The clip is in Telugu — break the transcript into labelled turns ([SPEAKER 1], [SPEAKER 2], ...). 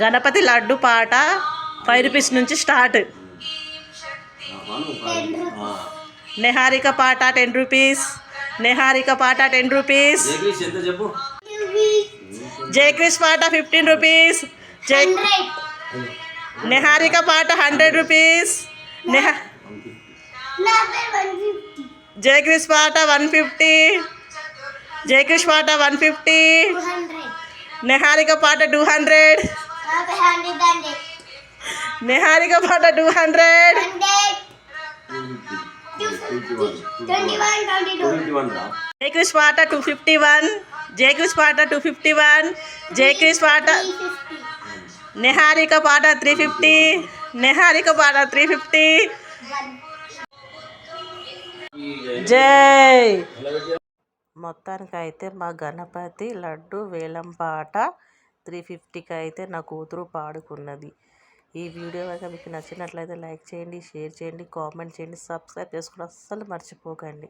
[SPEAKER 1] గణపతి లడ్డు పాట ఫైవ్ రూపీస్ నుంచి స్టార్ట్. నిహారిక పాట టెన్ రూపీస్. నిహారిక పాట టెన్ రూపీస్. జయక్రిష్ పాట ఫిఫ్టీన్ రూపీస్. జై నిహారిక పాట హండ్రెడ్ రూపీస్ నిహా జయక్రిష్ పాట వన్ ఫిఫ్టీ జయక్రిష్ పాట వన్ ఫిఫ్టీ నిహారిక పాట టూ హండ్రెడ్ నిహారిక పాట టూ హండ్రెడ్
[SPEAKER 2] ట్వంటీ వన్ రా
[SPEAKER 1] జయక్రిష్ పాట టూ ఫిఫ్టీ వన్ జయక్రిష్ పాట టూ ఫిఫ్టీ వన్ జయక్రిష్ పాట నిహారిక పాట త్రీ ఫిఫ్టీ నిహారిక పాట త్రీ ఫిఫ్టీ జై. మొత్తానికి అయితే మా గణపతి లడ్డు వేలం పాట త్రీ ఫిఫ్టీకి అయితే నా కూతురు పాడుకున్నది. ఈ వీడియో కనుక మీకు నచ్చినట్లయితే లైక్ చేయండి షేర్ చేయండి కామెంట్ చేయండి సబ్స్క్రైబ్ చేసుకోవడం అస్సలు మర్చిపోకండి.